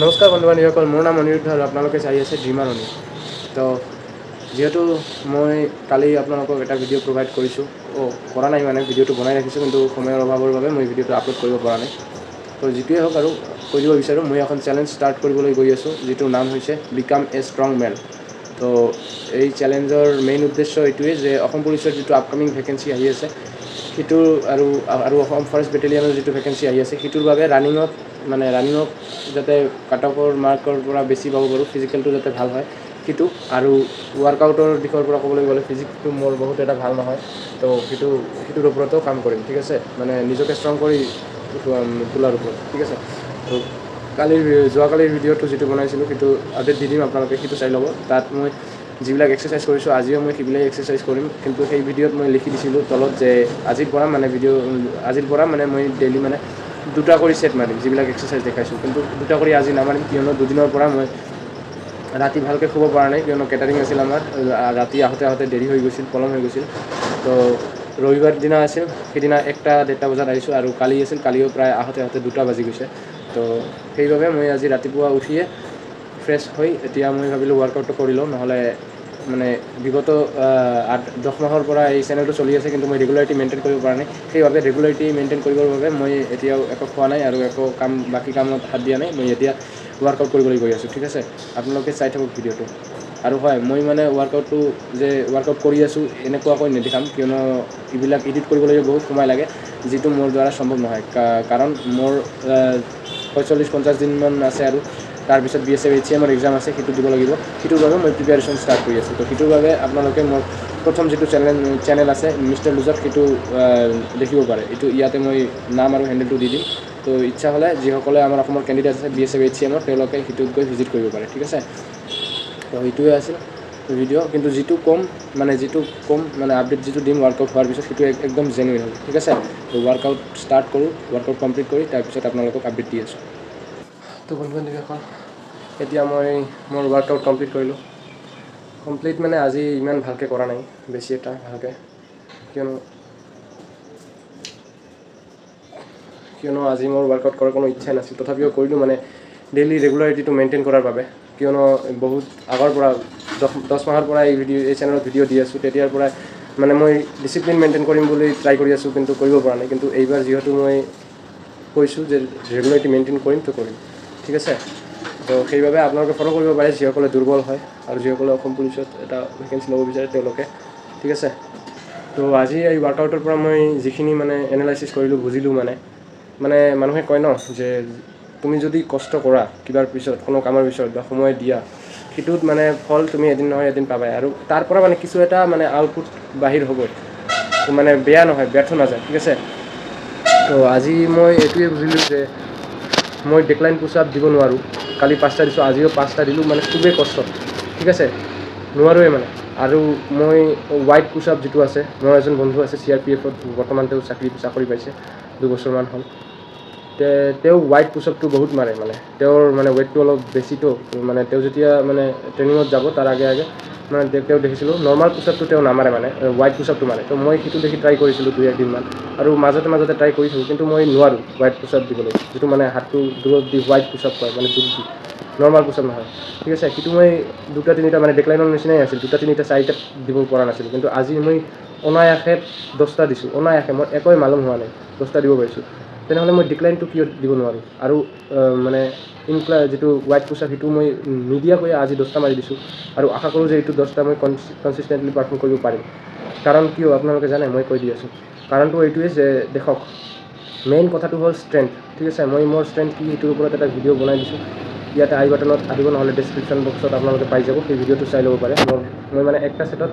নমস্কাৰ বন্ধু বান্ধৱীসকল মোৰ নাম অনিৰুদ্ধ আৰু আপোনালোকে চাই আছে ড্ৰিমাৰ অনি তো, যিহেতু মই কালি আপোনালোকক এটা ভিডিঅ' প্ৰভাইড কৰিছোঁ। অ' কৰা নাই মানে ভিডিঅ'টো বনাই ৰাখিছোঁ, কিন্তু সময়ৰ অভাৱৰ বাবে মই ভিডিঅ'টো আপলোড কৰিব পৰা নাই। তো, যিটোৱে হওক আৰু কৈ দিব বিচাৰোঁ, মই এখন চেলেঞ্জ ষ্টাৰ্ট কৰিবলৈ গৈ আছোঁ, যিটোৰ নাম হৈছে বিকাম এ ষ্ট্ৰং মেন তো, এই চেলেঞ্জৰ মেইন উদ্দেশ্য এইটোৱেই যে অসম পুলিচৰ যিটো আপকামিং ভেকেঞ্চি আহি আছে সেইটোৰ আৰু আৰু অসম ফৰেষ্ট বেটেলিয়নৰ যিটো ভেকেঞ্চি আহি আছে সেইটোৰ বাবে ৰানিঙত মানে ৰানিঙত যাতে কাট অফৰ মাৰ্কৰ পৰা বেছি পাব পাৰোঁ ফিজিকেলটো যাতে ভালো হয়। সেইটো আৰু ৱৰ্কআউটৰ দিশৰ পৰা ক'বলৈ গ'লে ফিজিকটো মোৰ বহুত এটা ভালো নহয়। তো সেইটো, সেইটোৰ ওপৰতো কাম কৰিম, ঠিক আছে? মানে নিজকে ষ্ট্ৰং কৰি তোলাৰ ওপৰত, ঠিক আছে? তো কালিৰ যোৱাকালিৰ ভিডিঅ'টো যিটো বনাইছিলোঁ, সেইটো আপডেট দি দিম আপোনালোকে, সেইটো চাই ল'ব। তাত মই যিবিলাক এক্সাৰচাইজ কৰিছোঁ, আজিও মই সেইবিলাক এক্সাৰচাইজ কৰিম। কিন্তু সেই ভিডিঅ'ত মই লিখি দিছিলোঁ তলত যে আজিৰ পৰা মানে ভিডিঅ' আজিৰ পৰা মানে মই ডেইলি মানে দুটা কৰি ছেট মাৰিম, যিবিলাক এক্সাৰচাইজ দেখাইছোঁ। কিন্তু দুটা কৰি আজি নামাৰিম, কিয়নো দুদিনৰ পৰা মই ৰাতি ভালকৈ শুব পৰা নাই, কিয়নো কেটাৰিং আছিল আমাৰ ৰাতি আহোঁতে আহোঁতে দেৰি হৈ গৈছিল, পলম হৈ গৈছিল। তো ৰবিবাৰ দিনা আছিল, সেইদিনা একটা ডেৰটা বজাত আহিছোঁ আৰু কালি আছিল, কালিও প্ৰায় আহোঁতে আহোঁতে দুটা বাজি গৈছে। তো সেইবাবে মই আজি ৰাতিপুৱা উঠিয়ে ফ্ৰেছ হৈ এতিয়া মই ভাবিলোঁ ৱৰ্কআউটটো কৰি নহ'লে মানে বিগত আঠ দহ মাহৰ পৰা এই চেনেলটো চলি আছে কিন্তু মই ৰেগুলাৰিটি মেইনটেইন কৰিব পৰা নাই। সেইবাবে ৰেগুলাৰিটি মেইনটেইন কৰিবৰ বাবে মই এতিয়াও একো খোৱা নাই আৰু একো কাম বাকী কামত হাত দিয়া নাই। মই এতিয়া ৱৰ্কআউট কৰিবলৈ গৈ আছোঁ ঠিক আছে? আপোনালোকে চাই থাকক ভিডিঅ'টো। আৰু হয় মই মানে ৱৰ্কআউটটো যে ৱৰ্কআউট কৰি আছোঁ এনেকুৱাকৈ নেদেখাম কিয়নো এইবিলাক এডিট কৰিবলৈ বহুত সময় লাগে যিটো মোৰ দ্বাৰা সম্ভৱ নহয়। কাৰণ মোৰ আহ, পঁয়চল্লিছ পঞ্চাছ দিনমান আছে আৰু তাৰপিছত B S F H C এমৰ এক্সাম আছে সেইটো দিব লাগিব। সেইটোৰ বাবে মই প্ৰিপেৰেশ্যন ষ্টাৰ্ট কৰি আছোঁ। তো সেইটোৰ বাবে আপোনালোকে মোৰ প্ৰথম যিটো চেনেল চেনেল আছে মিষ্টাৰ লুজত সেইটো দেখিব পাৰে। এইটো ইয়াতে মই নাম আৰু হেণ্ডেলটো দি দিম। তো ইচ্ছা হ'লে যিসকলে আমাৰ অসমৰ কেণ্ডিডেট আছে B S F H C এমৰ তেওঁলোকে সেইটোত গৈ ভিজিট কৰিব পাৰে, ঠিক আছে? তো সেইটোৱে আছিল ভিডিঅ' কিন্তু যিটো ক'ম মানে যিটো ক'ম মানে আপডেট যিটো দিম ৱৰ্কআউট হোৱাৰ পিছত, সেইটো একদম জেনুইন হ'ব, ঠিক আছে? তো ৱৰ্কআউট ষ্টাৰ্ট কৰোঁ ৱৰ্কআউট কমপ্লিট কৰি, তাৰপিছত আপোনালোকক আপডেট দি আছোঁ। তো বন্ধু বান্ধৱীসকল এতিয়া মই মোৰ ৱৰ্কআউট কমপ্লিট কৰিলোঁ। কমপ্লিট মানে আজি ইমান ভালকৈ কৰা নাই, বেছি এটা ভালকৈ। কিয়নো কিয়নো আজি মোৰ ৱৰ্কআউট কৰাৰ কোনো ইচ্ছাই নাছিল। তথাপিও কৰিলোঁ মানে ডেইলি ৰেগুলাৰিটিটো মেইনটেইন কৰাৰ বাবে। কিয়নো বহুত আগৰ পৰা, দহ দহ মাহৰ পৰা এই ভিডিঅ' এই চেনেলত ভিডিঅ' দি আছোঁ। তেতিয়াৰ পৰাই মানে মই ডিচিপ্লিন মেইনটেইন কৰিম বুলি ট্ৰাই কৰি আছোঁ, কিন্তু কৰিব পৰা নাই। কিন্তু এইবাৰ যিহেতু মই কৈছোঁ যে ৰেগুলাৰিটি মেইনটেইন কৰিম তো কৰিম। ঠিক আছে? তো সেইবাবে আপোনালোকে ফ'ল' কৰিব পাৰে, যিসকলে দুৰ্বল হয় আৰু যিসকলে অসম পুলিচত এটা ভেকেঞ্চি ল'ব বিচাৰে তেওঁলোকে, ঠিক আছে? তো আজি এই ৱৰ্কআউটৰ পৰা মই যিখিনি মানে এনালাইচিছ কৰিলোঁ, বুজিলোঁ মানে মানে মানুহে কয় ন, যে তুমি যদি কষ্ট কৰা কিবাৰ পিছত, কোনো কামৰ পিছত বা সময় দিয়া, সেইটোত মানে ফল তুমি এদিন নহয়, এদিন পাবাই আৰু তাৰ পৰা মানে কিছু এটা মানে আউটপুট বাহিৰ হ'বই। তো মানে বেয়া নহয়, ব্যৰ্থ নাযায়, ঠিক আছে? তো আজি মই এইটোৱে বুজিলোঁ যে মই ডেকলাইন পুছ দিব নোৱাৰোঁ। কালি পাঁচটা দিছোঁ, আজিও পাঁচটা দিলোঁ মানে খুবেই কষ্ট। ঠিক আছে? নোৱাৰোৱে মানে। আৰু মই হোৱাইট পুছ যিটো আছে, মোৰ এজন বন্ধু আছে চি আৰ পি এফত বৰ্তমান তেওঁ চাকৰি চাকৰি পাইছে, দুবছৰমান হ'ল। তে, তেওঁ হোৱাইট পুছ বহুত মাৰে মানে। তেওঁৰ মানে ৱেইটটো অলপ বেছিতো মানে তেওঁ যেতিয়া মানে ট্ৰেইনিঙত যাব, তাৰ আগে আগে মানে তেওঁ- দেখিছিলোঁ। নৰ্মেল পুছ আপটো তেওঁ নামাৰে মানে হোৱাইট পুছ আপটো মাৰে। তো মই সেইটো দেখি ট্ৰাই কৰিছিলোঁ দুই, একদিনমান। আৰু মাজতে মাজতে ট্ৰাই কৰি থাকোঁ কিন্তু মই নোৱাৰোঁ হোৱাইট পুছ দিবলৈ। যিটো মানে হাতটো দূৰত দি হোৱাইট পুছ কয় মানে দুখ দি। নৰ্মেল পুছ নহয়। ঠিক আছে সেইটো মই দুটা, তিনিটা মানে ডেকলাইনৰ নিচিনাই আছিল। দুটা, তিনিটা, চাৰিটা দিব পৰা নাছিলোঁ। কিন্তু আজি মই অনায়াসে দহটা দিছোঁ। অনায়াসে, মই একোৱে মালুম হোৱা নাই। দহটা দিব পাৰিছোঁ। তেনেহ'লে মই ডিক্লাইনটো কিয় দিব নোৱাৰোঁ। আৰু মানে ইনক্লা যিটো হোৱাইট পোচাক, সেইটো মই নিদিয়াকৈ আজি দহটা মাৰি দিছোঁ। আৰু আশা কৰোঁ যে এইটো দহটা মই কনচিষ্টেণ্টলি পাৰফৰ্ম কৰিব পাৰিম। কাৰণ কিয়, আপোনালোকে জানে, মই কৈ দি আছোঁ। কাৰণটো এইটোৱে যে, দেখক মেইন কথাটো হ'ল ষ্ট্ৰেংথ ঠিক আছে, মই মোৰ ষ্ট্ৰেংথ কি, সেইটোৰ ওপৰত এটা ভিডিঅ' বনাই দিছোঁ। ইয়াতে আই বাটনত আহিব, নহ'লে ডেছক্ৰিপশ্যন বক্সত আপোনালোকে পাই যাব। সেই ভিডিঅ'টো চাই ল'ব পাৰে। মোৰ, মই মানে একটা ছেটত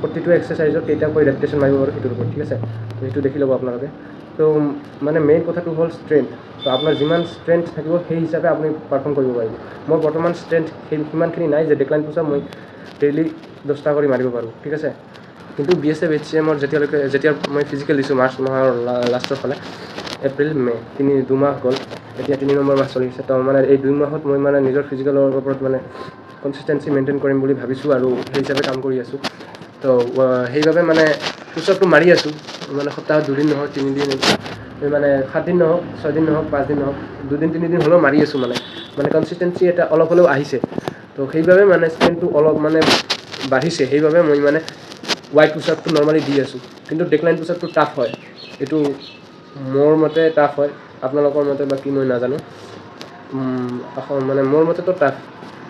প্ৰতিটো এক্সাৰচাইজত কেইটাকৈ ৰেপিটেশ্যন মাৰিব পাৰোঁ সেইটোৰ ওপৰত। ঠিক আছে সেইটো দেখি ল'ব আপোনালোকে। তো মানে মেইন কথাটো হ'ল ষ্ট্ৰেংথ তো আপোনাৰ যিমান ষ্ট্ৰেংথ থাকিব, সেই হিচাপে আপুনি পাৰফৰ্ম কৰিব পাৰিব। মোৰ বৰ্তমান ষ্ট্ৰেংথ সেই সিমানখিনি নাই যে ডেকলাইন পোচা মই ডেইলি দহটা কৰি মাৰিব পাৰোঁ, ঠিক আছে? কিন্তু B S F H C এমৰ যেতিয়ালৈকে যেতিয়া মই ফিজিকেল দিছোঁ, মাৰ্চ মাহৰ লাষ্টৰ ফালে, এপ্ৰিল, মে' তিনি, দুমাহ গ'ল। এতিয়া তিনি নম্বৰ মাহ চলি আছে, তো মানে এই দুই মাহত মই মানে নিজৰ ফিজিকেলৰ ওপৰত মানে কনচিষ্টেঞ্চি মেইনটেইন কৰিম বুলি ভাবিছোঁ আৰু সেই হিচাপে কাম কৰি আছোঁ। তো সেইবাবে মানে পুচপটো মাৰি আছোঁ। মানে সপ্তাহত দুদিন নহওক, তিনিদিন মানে সাতদিন নহওক, ছয়দিন নহওক, পাঁচদিন নহওক, দুদিন, তিনিদিন হ'লেও মাৰি আছোঁ মানে। মানে কনচিষ্টেঞ্চি এটা অলপ হ'লেও আহিছে। তো সেইবাবে মানে ষ্ট্ৰেংথটো অলপ মানে বাঢ়িছে। সেইবাবে মই মানে ৱাইড পোচাপটো নৰ্মেলি দি আছোঁ। কিন্তু ডেকলাইন পোচাপটো টাফ হয়। এইটো মোৰ মতে টাফ হয়। আপোনালোকৰ মতে বা কি মই নাজানো। মানে মোৰ মতেতো টাফ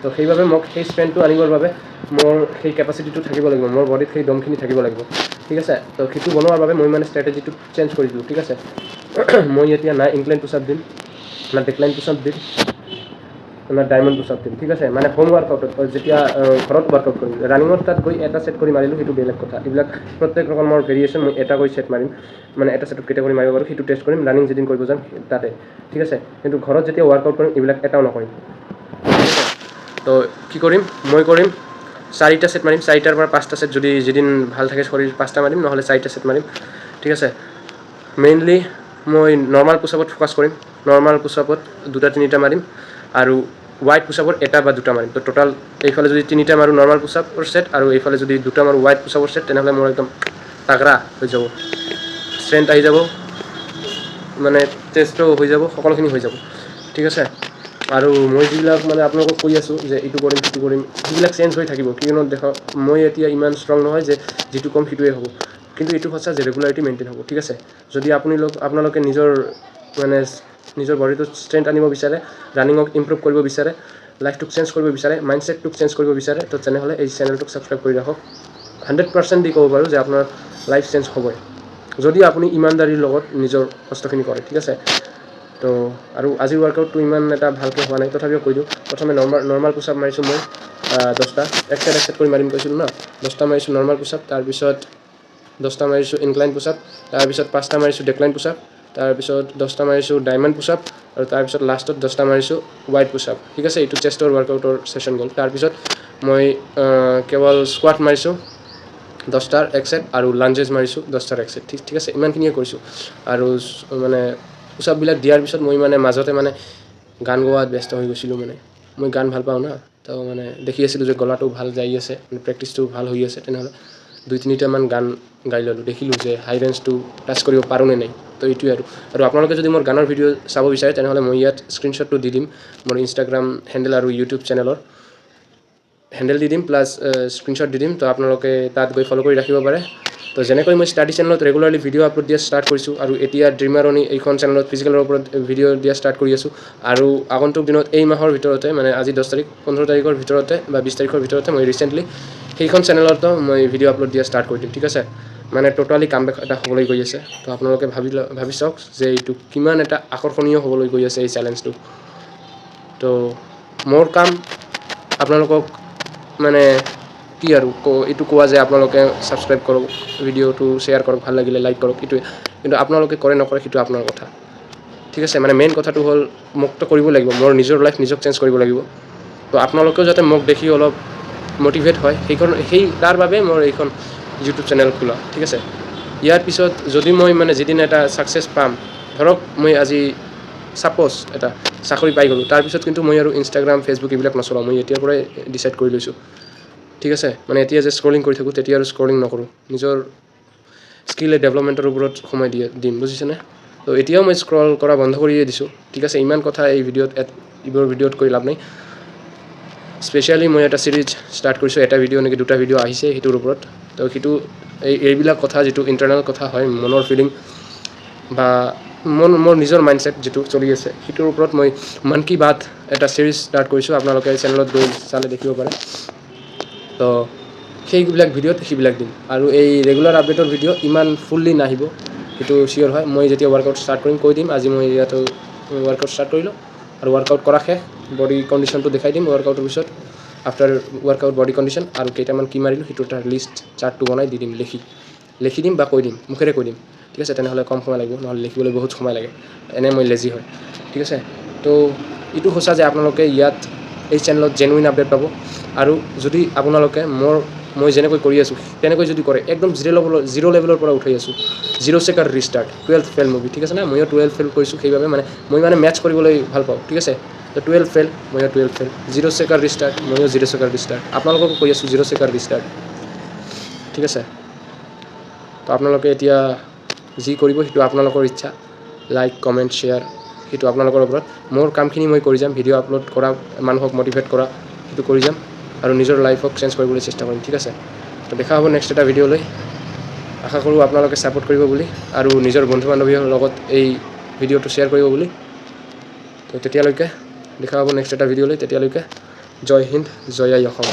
তো সেইবাবে মোক সেই ষ্ট্ৰেংথটো আনিবৰ বাবে মোৰ সেই কেপাচিটিটো থাকিব লাগিব। মোৰ বডিত সেই দমখিনি থাকিব লাগিব। ঠিক আছে? তো সেইটো বনোৱাৰ বাবে মই মানে ষ্ট্ৰেটেজিটো চেঞ্জ কৰি দিলোঁ, ঠিক আছে? মই এতিয়া না ইনক্লাইন পুচাপ দিম, না ডেকলাইন পুচাপ দিম, না ডায়মণ্ড পুচাপ দিম, ঠিক আছে? মানে হোম ৱাৰ্কআউটত যেতিয়া ঘৰত ৱাৰ্কআউট কৰিম ৰানিঙৰ তাত গৈ এটা ছেট কৰি মাৰিলোঁ, সেইটো বেলেগ কথা। এইবিলাক প্ৰত্যেক ৰকমৰ ভেৰিয়েশ্যন মই এটা কৰি ছেট মাৰিম মানে এটা ছেটত কেতিয়া কৰি মাৰিব পাৰোঁ, সেইটো টেষ্ট কৰিম ৰানিং যেদিন কৰিব যাম, তাতে, ঠিক আছে? কিন্তু ঘৰত যেতিয়া ৱাৰ্কআউট কৰিম, এইবিলাক এটাও নকৰিম। তো কি কৰিম? মই কৰিম চাৰিটা ছেট মাৰিম, চাৰিটাৰ পৰা পাঁচটা ছেট যদি যিদিন ভালো থাকে শৰীৰ পাঁচটা মাৰিম, নহ'লে চাৰিটা ছেট মাৰিম। ঠিক আছে? মেইনলি মই নৰ্মেল পুচাপত ফ'কাছ কৰিম। নৰ্মেল পুচাপত দুটা, তিনিটা মাৰিম আৰু ৱাইড পুচাপত এটা বা দুটা মাৰিম। তো টোটাল এইফালে যদি তিনিটা মাৰোঁ নৰ্মেল পুচাপৰ ছেট আৰু এইফালে যদি দুটা মাৰোঁ ৱাইড পুচাপৰ ছেট তেনেহ'লে মোৰ একদম তাগৰা হৈ যাব। ষ্ট্ৰেংথ আহি যাব। মানে টেষ্টটো হৈ যাব, সকলোখিনি হৈ যাব। ঠিক আছে? আৰু মই যিবিলাক মানে আপোনালোকক কৈ আছোঁ যে এইটো কৰিম সিটো কৰিম সেইবিলাক চেঞ্জ হৈ থাকিব, কিয়নো দেখা, মই এতিয়া ইমান ষ্ট্ৰং নহয় যে যিটো ক'ম সেইটোৱে হ'ব। কিন্তু এইটো সঁচা যে ৰেগুলাৰিটি মেইনটেইন হ'ব, ঠিক আছে? যদি আপুনি লোক আপোনালোকে নিজৰ মানে নিজৰ বডিটোত ষ্ট্ৰেংথ আনিব বিচাৰে ৰানিঙক ইমপ্ৰুভ কৰিব বিচাৰে লাইফটোক চেঞ্জ কৰিব বিচাৰে মাইণ্ডছেটটোক চেঞ্জ কৰিব বিচাৰে, তো তেনেহ'লে এই চেনেলটোক ছাবস্ক্ৰাইব কৰি ৰাখক। হাণ্ড্ৰেড পাৰ্চেণ্ট দি ক'ব পাৰোঁ যে আপোনাৰ লাইফ চেঞ্জ হ'বই। যদি আপুনি ইমানদাৰীৰ লগত নিজৰ কষ্টখিনি কৰে, ঠিক আছে? তো আৰু আজিৰ ৱাৰ্কআউটটো ইমান এটা ভালকৈ হোৱা নাই। তথাপিও কৈ দিওঁ প্ৰথমে নৰ্মেল নৰ্মেল পোচাপ মাৰিছোঁ মই দহটা। এক ছেট এক ছেট কৰি মাৰিম কৈছিলোঁ ন? দহটা মাৰিছোঁ নৰ্মেল পোচাপ তাৰপিছত দহটা মাৰিছোঁ ইনক্লাইন পোচাপ তাৰপিছত পাঁচটা মাৰিছোঁ ডেকলাইন পোচাপ তাৰপিছত দহটা মাৰিছোঁ ডায়মণ্ড পোচাপ আৰু তাৰপিছত লাষ্টত দহটা মাৰিছোঁ ৱাইড পোচাপ ঠিক আছে এইটো চেষ্টৰ ৱাৰ্কআউটৰ ছেশ্যন গ'ল। তাৰপিছত মই কেৱল স্কোৱাট মাৰিছোঁ দহটাৰ এক ছেট আৰু লাঞ্জেছ মাৰিছোঁ দহটাৰ এক ছেট ঠিক ঠিক আছে ইমানখিনিয়ে কৰিছোঁ। আৰু মানে পোচাপবিলাক দিয়াৰ পিছত মই মানে মাজতে মানে গান গোৱাত ব্যস্ত হৈ গৈছিলোঁ মানে। মই গান ভালো পাওঁ না, তো মানে দেখি আছিলোঁ যে গলাটো ভালো যাই আছে মানে প্ৰেক্টিচটো ভালো হৈ আছে, তেনেহ'লে দুই তিনিটামান গান গাই ল'লোঁ। দেখিলোঁ যে হাই ৰেঞ্জটো টাচ কৰিব পাৰোঁ নে নাই, তো এইটোৱে আৰু। আৰু আপোনালোকে যদি মোৰ গানৰ ভিডিঅ' চাব বিচাৰে, তেনেহ'লে মই ইয়াত স্ক্ৰীনশ্বটটো দি দিম, মোৰ ইনষ্টাগ্ৰাম হেণ্ডেল আৰু ইউটিউব চেনেলৰ হেণ্ডেল দি দিম প্লাছ স্ক্ৰীনশ্বট দি দিম, তো আপোনালোকে তাত গৈ ফ'ল' কৰি ৰাখিব পাৰে। তো যেনেকৈ মই ষ্টাডি চেনেলত ৰেগুলাৰলি ভিডিঅ' আপলোড দিয়া ষ্টাৰ্ট কৰিছোঁ আৰু এতিয়া ড্ৰিমাৰণি এইখন চেনেলত ফিজিকেলৰ ওপৰত ভিডিঅ' দিয়া ষ্টাৰ্ট কৰি আছোঁ আৰু আগন্তুক দিনত এই মাহৰ ভিতৰতে মানে আজি দহ তাৰিখ, পোন্ধৰ তাৰিখৰ ভিতৰতে বা বিছ তাৰিখৰ ভিতৰতে মই ৰিচেণ্টলি সেইখন চেনেলতো মই ভিডিঅ' আপলোড দিয়া ষ্টাৰ্ট কৰি দিম, ঠিক আছে? মানে ট'টেলি কামবেক এটা হ'বলৈ গৈ আছে। তো আপোনালোকে ভাবি ল- ভাবি চাওক যে এইটো কিমান এটা আকৰ্ষণীয় হ'বলৈ গৈ আছে এই চেলেঞ্জটো তো মোৰ কাম আপোনালোকক মানে কি আৰু এইটো কোৱা যে আপোনালোকে ছাবস্ক্ৰাইব কৰক, ভিডিঅ'টো শ্বেয়াৰ কৰক, ভালো লাগিলে লাইক কৰক, এইটোৱে। কিন্তু আপোনালোকে কৰে, নকৰে, সেইটো আপোনাৰ কথা। ঠিক আছে মানে মেইন কথাটো হ'ল মুক্ত কৰিব লাগিব, মোৰ নিজৰ লাইফ নিজক চেঞ্জ কৰিব লাগিব। তো আপোনালোকেও যাতে মোক দেখি অলপ মটিভেট হয়, সেইখন, সেই, তাৰ বাবে মোৰ এইখন ইউটিউব চেনেল খোলা, ঠিক আছে? ইয়াৰ পিছত যদি মই মানে যিদিন এটা ছাকচেছ পাম, ধৰক মই আজি ছাপ'জ এটা চাকৰি পাই গ'লোঁ তাৰপিছত কিন্তু মই আৰু ইনষ্টাগ্ৰাম ফেচবুক এইবিলাক নচলাওঁ, মই এতিয়াৰ পৰাই ডিচাইড কৰি লৈছোঁ। ঠিক আছে? মানে এতিয়া যে স্ক্ৰলিং কৰি থাকোঁ, তেতিয়া আৰু স্ক্ৰলিং নকৰোঁ। নিজৰ স্কিল ডেভেলপমেণ্টৰ ওপৰত সময় দিয়ে, দিম, বুজিছেনে? তো এতিয়াও মই স্ক্ৰল কৰা বন্ধ কৰিয়ে দিছোঁ। ঠিক আছে, ইমান কথা এই ভিডিঅ'ত এইবোৰ ভিডিঅ'ত কৰি লাভ নাই। স্পেচিয়েলি মই এটা ছিৰিজ ষ্টাৰ্ট কৰিছোঁ, এটা ভিডিঅ' নেকি দুটা ভিডিঅ' আহিছে সেইটোৰ ওপৰত। তো সেইটো, এই, এইবিলাক কথা যিটো ইণ্টাৰনেল কথা হয়, মনৰ ফিলিং বা মন, মোৰ নিজৰ মাইণ্ডছেট যিটো চলি আছে, সেইটোৰ ওপৰত মই মন কী বাত এটা ছিৰিজ ষ্টাৰ্ট কৰিছোঁ। আপোনালোকে চেনেলত গৈ চালে দেখিব পাৰে। তো সেইবিলাক ভিডিঅ'ত সেইবিলাক দিম। আৰু এই ৰেগুলাৰ আপডেটৰ ভিডিঅ' ইমান ফুল্লি নাহিব, সেইটো চিয়'ৰ হয়। মই যেতিয়া ৱৰ্কআউট ষ্টাৰ্ট কৰিম, কৈ দিম। আজি মই ইয়াতো ৱৰ্কআউট ষ্টাৰ্ট কৰিলোঁ। আৰু ৱৰ্কআউট কৰা শেষ। বডি কণ্ডিশ্যনটো দেখাই দিম ৱৰ্কআউটৰ পিছত। আফটাৰ ৱৰ্কআউট বডি কণ্ডিশ্যন আৰু কেইটামান কি মাৰিলোঁ, সেইটো এটা লিষ্ট চাৰ্টটো বনাই দি দিম, লিখি। লিখি দিম বা কৈ দিম, মুখেৰে কৈ দিম। ঠিক আছে? তেনেহ'লে কম সময় লাগিব, নহ'লে লিখিবলৈ বহুত সময় লাগে। এনে মই লেজি হয়। ঠিক আছে? তো, এইটো সঁচা যে আপোনালোকে ইয়াত এই চেনেলত জেনুইন আপডেট পাব। আৰু যদি আপোনালোকে মোৰ, মই যেনেকৈ কৰি আছোঁ, তেনেকৈ যদি কৰে, একদম জিৰ' লেভেলৰ জিৰ' লেভেলৰ পৰা উঠাই আছোঁ। জিৰ' ছেকাৰ ৰিষ্টাৰ্ট টুৱেল্ভ ফেল মুভি ঠিক আছে না? ময়ো টুৱেল্ভ ফেল কৰিছোঁ, সেইবাবে মানে মই মানে মেটচ কৰিবলৈ ভালো পাওঁ, ঠিক আছে? তো টুৱেল্ভ ফেল ময়ো টুৱেল্ভ ফেল জিৰ' ছেকাৰ ৰিষ্টাৰ্ট ময়ো জিৰ' ছেকাৰ ৰিষ্টাৰ্ট আপোনালোককো কৈ আছোঁ জিৰ' ছেকাৰ ৰিষ্টাৰ্ট ঠিক আছে? তো আপোনালোকে এতিয়া যি কৰিব, সেইটো আপোনালোকৰ ইচ্ছা। লাইক কমেণ্ট শ্বেয়াৰ সেইটো আপোনালোকৰ ওপৰত। মোৰ কামখিনি মই কৰি যাম, ভিডিঅ' আপলোড কৰা, মানুহক মটিভেট কৰা, সেইটো কৰি যাম আৰু নিজৰ লাইফক চেঞ্জ কৰিবলৈ চেষ্টা কৰিম, ঠিক আছে? তো দেখা হ'ব নেক্সট এটা ভিডিঅ'লৈ। আশা কৰোঁ আপোনালোকে ছাপোৰ্ট কৰিব বুলি আৰু নিজৰ বন্ধু বান্ধৱীৰ লগত এই ভিডিঅ'টো শ্বেয়াৰ কৰিব বুলি। তো তেতিয়ালৈকে দেখা হ'ব নেক্সট এটা ভিডিঅ'লৈ, তেতিয়ালৈকে জয় হিন্দ, জয় আই অসম।